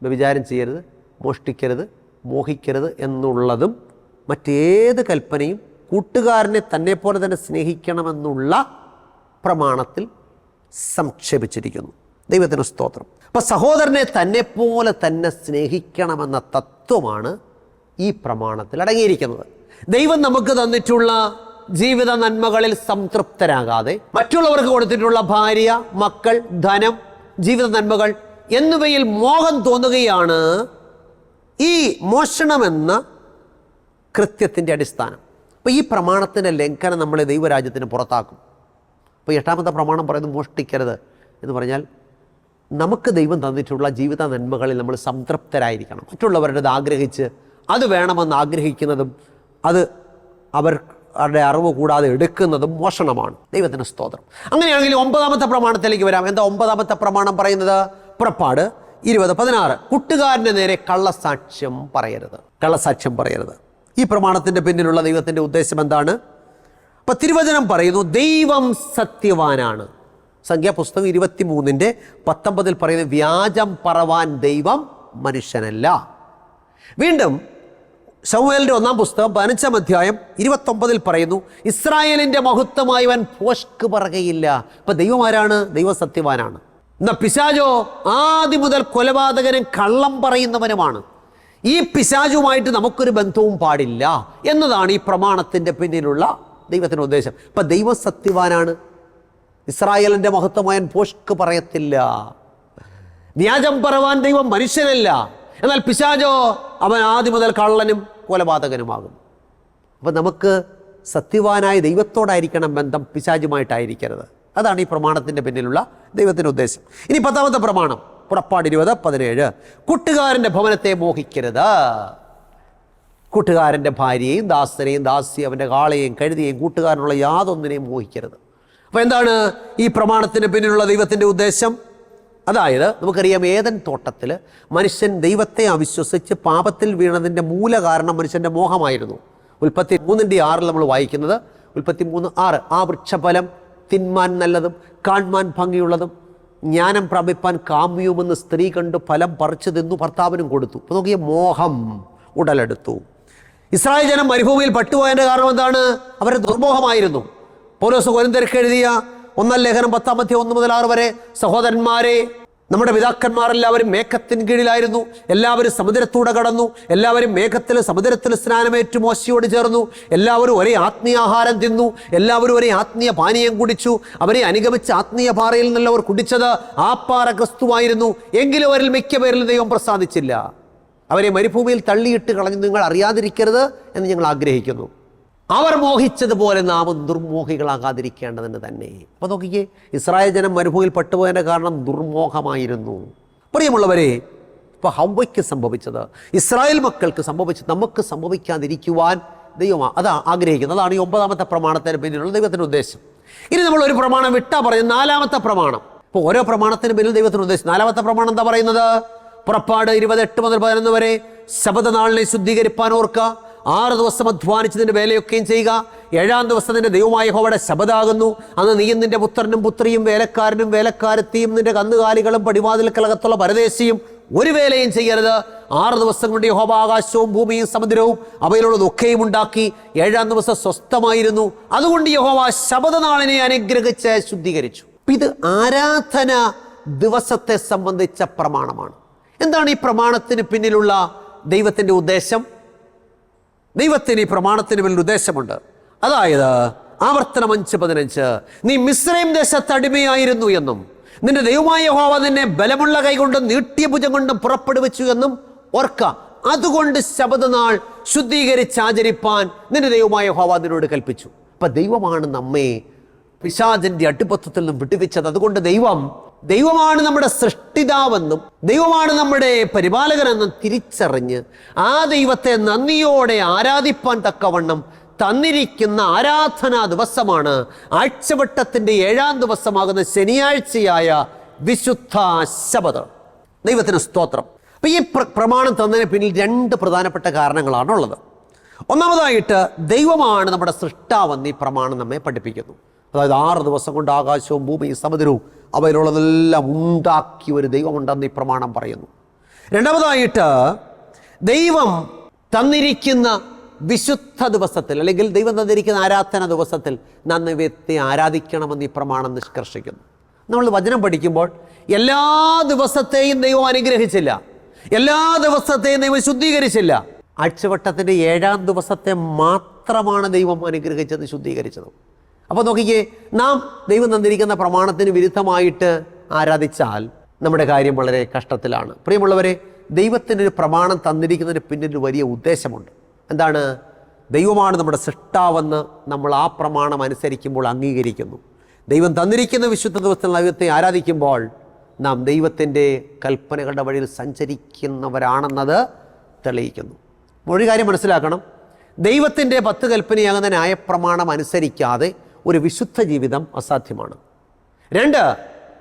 S1: വ്യഭിചാരം ചെയ്യരുത് മോഷ്ടിക്കരുത് മോഹിക്കരുത് എന്നുള്ളതും മറ്റേത് കൽപ്പനയും കൂട്ടുകാരനെ തന്നെ പോലെ തന്നെ സ്നേഹിക്കണമെന്നുള്ള പ്രമാണത്തിൽ സംക്ഷേപിച്ചിരിക്കുന്നു. ദൈവത്തിന് സ്തോത്രം. അപ്പം സഹോദരനെ തന്നെ പോലെ തന്നെ സ്നേഹിക്കണമെന്ന തത്വമാണ് ഈ പ്രമാണത്തിൽ അടങ്ങിയിരിക്കുന്നത്. ദൈവം നമുക്ക് തന്നിട്ടുള്ള ജീവിത നന്മകളിൽ സംതൃപ്തരാകാതെ മറ്റുള്ളവർക്ക് കൊടുത്തിട്ടുള്ള ഭാര്യ മക്കൾ ധനം ജീവിത നന്മകൾ എന്നിവയിൽ മോഹം തോന്നുകയാണ് ഈ മോഷണമെന്ന കൃത്യത്തിന്റെ അടിസ്ഥാനം. അപ്പോൾ ഈ പ്രമാണത്തിന്റെ ലംഘനം നമ്മളെ ദൈവരാജ്യത്തിന് പുറത്താക്കും. അപ്പോൾ എട്ടാമത്തെ പ്രമാണം പറയുന്നത് മോഷ്ടിക്കരുത് എന്ന് പറഞ്ഞാൽ നമുക്ക് ദൈവം തന്നിട്ടുള്ള ജീവിത നന്മകളിൽ നമ്മൾ സംതൃപ്തരായിരിക്കണം. മറ്റുള്ളവരുടേത് ആഗ്രഹിച്ച് അത് വേണമെന്ന് ആഗ്രഹിക്കുന്നതും അത് അവർ അവരുടെ അറിവ് കൂടാതെ എടുക്കുന്നതും മോഷണമാണ്. ദൈവത്തിന് സ്തോത്രം. അങ്ങനെയാണെങ്കിൽ ഒമ്പതാമത്തെ പ്രമാണത്തിലേക്ക് വരാം. എന്താ ഒമ്പതാമത്തെ പ്രമാണം പറയുന്നത്? പുറപ്പാട് ഇരുപത് പതിനാറ്. കൂട്ടുകാരന്റെ നേരെ കള്ളസാക്ഷ്യം പറയരുത്. കള്ളസാക്ഷ്യം പറയരുത്. ഈ പ്രമാണത്തിന്റെ പിന്നിലുള്ള ദൈവത്തിന്റെ ഉദ്ദേശം എന്താണ്? അപ്പം തിരുവചനം പറയുന്നു ദൈവം സത്യവാനാണ്. സംഖ്യാപുസ്തകം ഇരുപത്തി മൂന്നിന്റെ പത്തൊമ്പതിൽ പറയുന്നത് വ്യാജം പറവാൻ ദൈവം മനുഷ്യനല്ല. വീണ്ടും ശൗവേലിന്റെ ഒന്നാം പുസ്തകം പതിനഞ്ചാം അധ്യായം ഇരുപത്തൊമ്പതിൽ പറയുന്നു ഇസ്രായേലിന്റെ മഹത്വമായി അവൻ പോഷ്ക്ക് പറയുകയില്ല ഇപ്പം ദൈവമാരാണ്? ദൈവസത്യവാനാണ്. എന്നാൽ പിശാജോ ആദ്യം മുതൽ കൊലപാതകനും കള്ളം പറയുന്നവനുമാണ്. ഈ പിശാജുമായിട്ട് നമുക്കൊരു ബന്ധവും പാടില്ല എന്നതാണ് ഈ പ്രമാണത്തിന്റെ പിന്നിലുള്ള ദൈവത്തിന്റെ ഉദ്ദേശം. ഇപ്പം ദൈവസത്യവാനാണ്. ഇസ്രായേലിന്റെ മഹത്വമായൻ പോഷ്ക്ക് പറയത്തില്ല. വ്യാജം പറവാൻ ദൈവം മനുഷ്യനല്ല. എന്നാൽ പിശാചോ അവൻ ആദ്യം മുതൽ കള്ളനും കൊലപാതകനുമാകും അപ്പം നമുക്ക് സത്യവാനായ ദൈവത്തോടായിരിക്കണം ബന്ധം പിശാചുമായിട്ടായിരിക്കരുത്. അതാണ് ഈ പ്രമാണത്തിന്റെ പിന്നിലുള്ള ദൈവത്തിന്റെ ഉദ്ദേശം. ഇനി പത്താമത്തെ പ്രമാണം പുറപ്പാട് ഇരുപത് പതിനേഴ്. കൂട്ടുകാരന്റെ ഭവനത്തെ മോഹിക്കരുത്. കൂട്ടുകാരന്റെ ഭാര്യയെയും ദാസനെയും ദാസി അവന്റെ കാളയെയും കഴുതിയെയും കൂട്ടുകാരനുള്ള യാതൊന്നിനെയും മോഹിക്കരുത്. അപ്പോൾ എന്താണ് ഈ പ്രമാണത്തിന് പിന്നിലുള്ള ദൈവത്തിന്റെ ഉദ്ദേശം? അതായത് നമുക്കറിയാം ഏതൻ തോട്ടത്തിൽ മനുഷ്യൻ ദൈവത്തെ അവിശ്വസിച്ച് പാപത്തിൽ വീണതിന്റെ മൂല കാരണം മനുഷ്യന്റെ മോഹമായിരുന്നു. ഉൽപ്പത്തി മൂന്നിന്റെ ആറിൽ നമ്മൾ വായിക്കുന്നത് ഉൽപ്പത്തി മൂന്ന് ആറ്. ആ വൃക്ഷഫലം തിന്മാൻ നല്ലതും കാൺമാൻ ഭംഗിയുള്ളതും ജ്ഞാനം പ്രാപിപ്പാൻ കാമ്യവുമെന്ന് സ്ത്രീ കണ്ടു ഫലം പറിച്ചു തിന്നു ഭർത്താവിനും കൊടുത്തു. അപ്പോൾ നോക്കിയ മോഹം ഉടലെടുത്തു. ഇസ്രായേൽ ജനം മരുഭൂമിയിൽ പട്ടുപോയതിന്റെ കാരണം എന്താണ്? അവരുടെ ദുർമോഹമായിരുന്നു. പൗലോസ് കൊരിന്തർക്ക് എഴുതിയ ഒന്നാം ലേഖനം പത്താം മധ്യം ഒന്ന് മുതൽ ആറ് വരെ. സഹോദരന്മാരെ നമ്മുടെ പിതാക്കന്മാരെല്ലാവരും മേഘത്തിന് കീഴിലായിരുന്നു. എല്ലാവരും സമുദ്രത്തൂടെ കടന്നു. എല്ലാവരും മേഘത്തിൽ സമുദ്രത്തിൽ സ്നാനമേറ്റു മോശയോട് ചേർന്നു. എല്ലാവരും ഒരേ ആത്മീയാഹാരം തിന്നു. എല്ലാവരും ഒരേ ആത്മീയ പാനീയം കുടിച്ചു. അവരെ അനുഗമിച്ച് ആത്മീയ പാറയിൽ നിന്നുള്ളവർ കുടിച്ചത്. ആ പാറ ക്രിസ്തുവായിരുന്നു. എങ്കിലും അവരിൽ മിക്ക പേരിൽ ദൈവം പ്രസാദിച്ചില്ല. അവരെ മരുഭൂമിയിൽ തള്ളിയിട്ട് കളഞ്ഞു നിങ്ങൾ അറിയാതിരിക്കരുത് എന്ന് ഞങ്ങൾ ആഗ്രഹിക്കുന്നു. അവർ മോഹിച്ചതുപോലെ നാമും ദുർമോഹികളാകാതിരിക്കേണ്ടതെന്ന് തന്നെ. അപ്പോൾ നോക്കിക്കേ ഇസ്രായേൽ ജനം മരുഭൂമിയിൽ പെട്ടുപോയതിന്റെ കാരണം ദുർമോഹമായിരുന്നു. പ്രിയമുള്ളവരെ ഇപ്പോൾ ഹവയ്ക്ക് സംഭവിച്ചത് ഇസ്രായേൽ മക്കൾക്ക് സംഭവിച്ചത് നമുക്ക് സംഭവിക്കാതിരിക്കുവാൻ ദൈവം അതാ ആഗ്രഹിക്കുന്നത്. അതാണ് ഈ ഒമ്പതാമത്തെ പ്രമാണത്തിന് പിന്നിലുള്ള ദൈവത്തിന്റെ ഉദ്ദേശം. ഇനി നമ്മൾ ഒരു പ്രമാണം വിട്ടാ പറയുന്നത് നാലാമത്തെ പ്രമാണം. ഇപ്പോൾ ഓരോ പ്രമാണത്തിന് പിന്നിൽ ദൈവത്തിന്റെ ഉദ്ദേശം. നാലാമത്തെ പ്രമാണം എന്താ പറയുന്നത്? പുറപ്പാട് ഇരുപത്തെട്ട് മുതൽ പതിനൊന്ന് വരെ ശബദനാളിനെ ശുദ്ധീകരിപ്പാൻ ഓർക്കുക. ആറ് ദിവസം അധ്വാനിച്ചതിന്റെ വേലയൊക്കെയും ചെയ്യുക. ഏഴാം ദിവസം നിന്റെ ദൈവമായ ഹോവയുടെ ശബദാകുന്നു അന്ന് നീയും നിന്റെ പുത്രനും പുത്രിയും വേലക്കാരനും വേലക്കാരത്തിയും നിന്റെ കന്നുകാലികളും പടിവാതിൽക്കലകത്തുള്ള പരദേശിയും ഒരു വേലയും ചെയ്യരുത്. ആറ് ദിവസം കൊണ്ട് യഹോവ ആകാശവും ഭൂമിയും സമുദ്രവും അവയിലുള്ളതൊക്കെയും ഉണ്ടാക്കി ഏഴാം ദിവസം സ്വസ്ഥമായിരുന്നു. അതുകൊണ്ട് യഹോവ ശബദനാളിനെ അനുഗ്രഹിച്ച് ശുദ്ധീകരിച്ചു. ഇത് ആരാധന ദിവസത്തെ സംബന്ധിച്ച പ്രമാണമാണ്. എന്താണ് ഈ പ്രമാണത്തിന് പിന്നിലുള്ള ദൈവത്തിന്റെ ഉദ്ദേശം? ദൈവത്തിന് ഈ പ്രമാണത്തിന് പിന്നിൽ ഉദ്ദേശമുണ്ട്. അതായത് ആവർത്തനം അഞ്ച് പതിനഞ്ച് നീ മിശ്രയും ദേശത്ത് അടിമയായിരുന്നു എന്നും നിന്റെ ദൈവമായ ഹോവ നിന്നെ ബലമുള്ള കൈകൊണ്ടും നീട്ടിയ ഭുജം കൊണ്ടും പുറപ്പെടുവിച്ചു എന്നും ഓർക്ക. അതുകൊണ്ട് ശബദനാൾ ശുദ്ധീകരിച്ച് ആചരിപ്പാൻ നിന്റെ ദൈവമായ ഹോവ നിന്നോട് കൽപ്പിച്ചു. അപ്പൊ ദൈവമാണ് നമ്മെ പിശാചിന്റെ അടിപത്വത്തിൽ നിന്നും വിട്ടുവിച്ചത് അതുകൊണ്ട് ദൈവം ദൈവമാണ് നമ്മുടെ സൃഷ്ടിതാവെന്നും ദൈവമാണ് നമ്മുടെ പരിപാലകനെന്നും തിരിച്ചറിഞ്ഞ് ആ ദൈവത്തെ നന്ദിയോടെ ആരാധിപ്പാൻ തക്കവണ്ണം തന്നിരിക്കുന്ന ആരാധനാ ദിവസമാണ് ആഴ്ചവട്ടത്തിന്റെ ഏഴാം ദിവസമാകുന്ന ശനിയാഴ്ചയായ വിശുദ്ധ ശബദം ദൈവത്തിന് സ്തോത്രം. അപ്പം ഈ പ്ര- പ്രമാണം തന്നതിന് പിന്നിൽ രണ്ട് പ്രധാനപ്പെട്ട കാരണങ്ങളാണുള്ളത്. ഒന്നാമതായിട്ട് ദൈവമാണ് നമ്മുടെ സൃഷ്ടാവെന്ന് ഈ പ്രമാണം നമ്മെ പഠിപ്പിക്കുന്നു. അതായത് ആറ് ദിവസം കൊണ്ട് ആകാശവും ഭൂമിയും സമുദ്രവും അവയിലുള്ളതെല്ലാം ഉണ്ടാക്കിയ ഒരു ദൈവമുണ്ടെന്ന് ഈ പ്രമാണം പറയുന്നു. രണ്ടാമതായിട്ട് ദൈവം തന്നിരിക്കുന്ന വിശുദ്ധ ദിവസത്തിൽ അല്ലെങ്കിൽ ദൈവം തന്നിരിക്കുന്ന ആരാധന ദിവസത്തിൽ നാം ദൈവത്തെ ആരാധിക്കണമെന്ന് ഈ പ്രമാണം നിഷ്കർഷിക്കുന്നു. നമ്മൾ വചനം പഠിക്കുമ്പോൾ എല്ലാ ദിവസത്തെയും ദൈവം അനുഗ്രഹിച്ചില്ല. എല്ലാ ദിവസത്തെയും ദൈവം ശുദ്ധീകരിച്ചില്ല. ആഴ്ചവട്ടത്തിന്റെ ഏഴാം ദിവസത്തെ മാത്രമാണ് ദൈവം അനുഗ്രഹിച്ചത് ശുദ്ധീകരിച്ചത്. അപ്പോൾ നോക്കിക്കേ നാം ദൈവം തന്നിരിക്കുന്ന പ്രമാണത്തിന് വിരുദ്ധമായിട്ട് ആരാധിച്ചാൽ നമ്മുടെ കാര്യം വളരെ കഷ്ടത്തിലാണ്. പ്രിയമുള്ളവരെ ദൈവത്തിനൊരു പ്രമാണം തന്നിരിക്കുന്നതിന് പിന്നിൽ ഒരു വലിയ ഉദ്ദേശമുണ്ട്. എന്താണ്? ദൈവമാണ് നമ്മുടെ സൃഷ്ടാവെന്ന് നമ്മൾ ആ പ്രമാണം അനുസരിക്കുമ്പോൾ അംഗീകരിക്കുന്നു. ദൈവം തന്നിരിക്കുന്ന വിശുദ്ധ ദിവസത്തിൽ ദൈവത്തെ ആരാധിക്കുമ്പോൾ നാം ദൈവത്തിന്റെ കൽപ്പനകളുടെ വഴിയിൽ സഞ്ചരിക്കുന്നവരാണെന്നത് തെളിയിക്കുന്നു. ഒരു കാര്യം മനസ്സിലാക്കണം. ദൈവത്തിന്റെ പത്ത് കൽപ്പനയാകുന്ന ന്യായപ്രമാണം അനുസരിക്കാതെ ഒരു വിശുദ്ധ ജീവിതം അസാധ്യമാണ്. രണ്ട്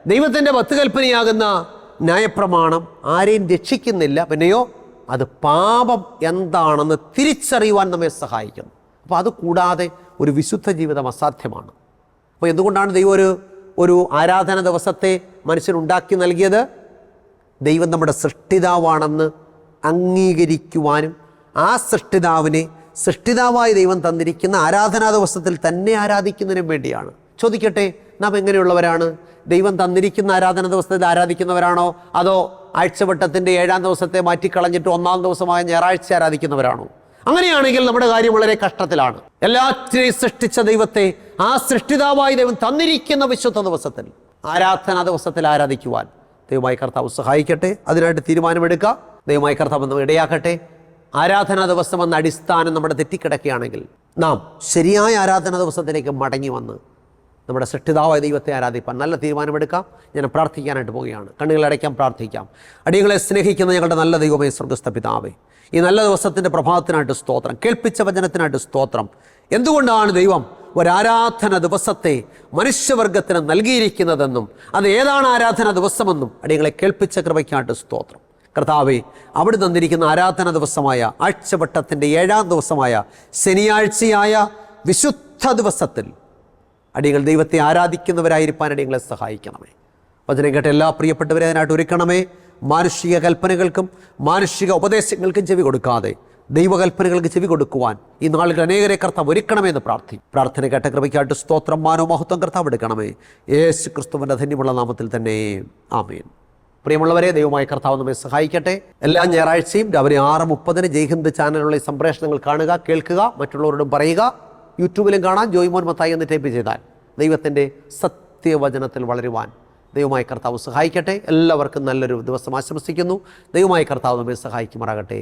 S1: ദൈവത്തിന്റെ പത്ത് കൽപ്പനയാകുന്ന ന്യായപ്രമാണം ആരെയും രക്ഷിക്കുന്നില്ല. പിന്നെയോ അത് പാപം എന്താണെന്ന് തിരിച്ചറിയുവാൻ നമ്മെ സഹായിക്കുന്നു. അപ്പോൾ അത് കൂടാതെ ഒരു വിശുദ്ധ ജീവിതം അസാധ്യമാണ്. അപ്പോൾ എന്തുകൊണ്ടാണ് ദൈവം ഒരു ഒരു ആരാധന ദിവസത്തെ മനുഷ്യനുണ്ടാക്കി നൽകിയത്? ദൈവം നമ്മുടെ സൃഷ്ടിതാവാണെന്ന് അംഗീകരിക്കുവാനും ആ സൃഷ്ടിതാവിനെ സൃഷ്ടിതാവായ ദൈവം തന്നിരിക്കുന്ന ആരാധനാ ദിവസത്തിൽ തന്നെ ആരാധിക്കുന്നതിനും വേണ്ടിയാണ്. ചോദിക്കട്ടെ നാം എങ്ങനെയുള്ളവരാണ്? ദൈവം തന്നിരിക്കുന്ന ആരാധന ദിവസത്തിൽ ആരാധിക്കുന്നവരാണോ? അതോ ആഴ്ചവട്ടത്തിന്റെ ഏഴാം ദിവസത്തെ മാറ്റിക്കളഞ്ഞിട്ട് ഒന്നാം ദിവസമായ ഞായറാഴ്ച ആരാധിക്കുന്നവരാണോ? അങ്ങനെയാണെങ്കിൽ നമ്മുടെ കാര്യം വളരെ കഷ്ടത്തിലാണ്. എല്ലാറ്റിനെയും സൃഷ്ടിച്ച ദൈവത്തെ ആ സൃഷ്ടിതാവായ ദൈവം തന്നിരിക്കുന്ന വിശുദ്ധ ദിവസത്തിൽ ആരാധനാ ദിവസത്തിൽ ആരാധിക്കുവാൻ ദൈവമായി കർത്താവ് സഹായിക്കട്ടെ. അതിനായിട്ട് തീരുമാനമെടുക്കുക ദൈവമായി കർത്താവ് നമ്മൾ ഇടയാക്കട്ടെ. ആരാധനാ ദിവസം എന്ന അടിസ്ഥാനം നമ്മുടെ തെറ്റിക്കിടക്കുകയാണെങ്കിൽ നാം ശരിയായ ആരാധനാ ദിവസത്തിലേക്ക് മടങ്ങി വന്ന് നമ്മുടെ സൃഷ്ടിതാവായ ദൈവത്തെ ആരാധിപ്പാൻ നല്ല തീരുമാനമെടുക്കാം. ഞാൻ പ്രാർത്ഥിക്കാനായിട്ട് പോവുകയാണ്. കണ്ണുകൾ അടയ്ക്കാൻ പ്രാർത്ഥിക്കാം. അടികളെ സ്നേഹിക്കുന്ന ഞങ്ങളുടെ നല്ല ദൈവമേ സ്വർഗസ്ഥ പിതാവേ ഈ നല്ല ദിവസത്തിന്റെ പ്രഭാതത്തിനായിട്ട് സ്തോത്രം കേൾപ്പിച്ച വചനത്തിനായിട്ട് സ്തോത്രം. എന്തുകൊണ്ടാണ് ദൈവം ഒരാരാധന ദിവസത്തെ മനുഷ്യവർഗത്തിന് നൽകിയിരിക്കുന്നതെന്നും അത് ഏതാണ് ആരാധന ദിവസമെന്നും അടികളെ കേൾപ്പിച്ച കൃപയ്ക്കായിട്ട് സ്തോത്രം. കർത്താവെ അവിടെ തന്നിരിക്കുന്ന ആരാധന ദിവസമായ ആഴ്ചവട്ടത്തിന്റെ ഏഴാം ദിവസമായ ശനിയാഴ്ചയായ വിശുദ്ധ ദിവസത്തിൽ അടിയങ്ങൾ ദൈവത്തെ ആരാധിക്കുന്നവരായിരിക്കാൻ അടിയങ്ങളെ സഹായിക്കണമേ. വചനം കേട്ട എല്ലാ പ്രിയപ്പെട്ടവരെ അതിനായിട്ട് ഒരുക്കണമേ. മാനുഷിക കൽപ്പനകൾക്കും മാനുഷിക ഉപദേശങ്ങൾക്കും ചെവി കൊടുക്കാതെ ദൈവകൽപ്പനകൾക്ക് ചെവി കൊടുക്കുവാൻ ഈ നാളുകൾ അനേകരെ കർത്താവ് ഒരുക്കണമെന്ന് പ്രാർത്ഥി പ്രാർത്ഥന കേട്ട കൃപയ്ക്കായിട്ട് സ്തോത്രം മാനോ മഹത്വം കർത്താവ് എടുക്കണമേ. യേശു ക്രിസ്തുവിന്റെ ധന്യമുള്ള നാമത്തിൽ തന്നെ ആമേൻ. പ്രിയമുള്ളവരെ ദൈവമായ കർത്താവ് നമ്മെ സഹായിക്കട്ടെ. എല്ലാ ഞായറാഴ്ചയും രാവിലെ ആറ് മുപ്പതിന് ജയ്ഹിന്ദ് ചാനലിലുള്ള ഈ സംപ്രേഷണങ്ങൾ കാണുക കേൾക്കുക മറ്റുള്ളവരോടും പറയുക. യൂട്യൂബിലും കാണാൻ ജോയ്മോൻ മത്തായി എന്ന് ടൈപ്പ് ചെയ്താൽ ദൈവത്തിന്റെ സത്യവചനത്തിൽ വളരുവാൻ ദൈവമായ കർത്താവ് സഹായിക്കട്ടെ. എല്ലാവർക്കും നല്ലൊരു ദിവസം ആശംസിക്കുന്നു. ദൈവമായ കർത്താവ് നമ്മെ സഹായിക്കുമാറാകട്ടെ.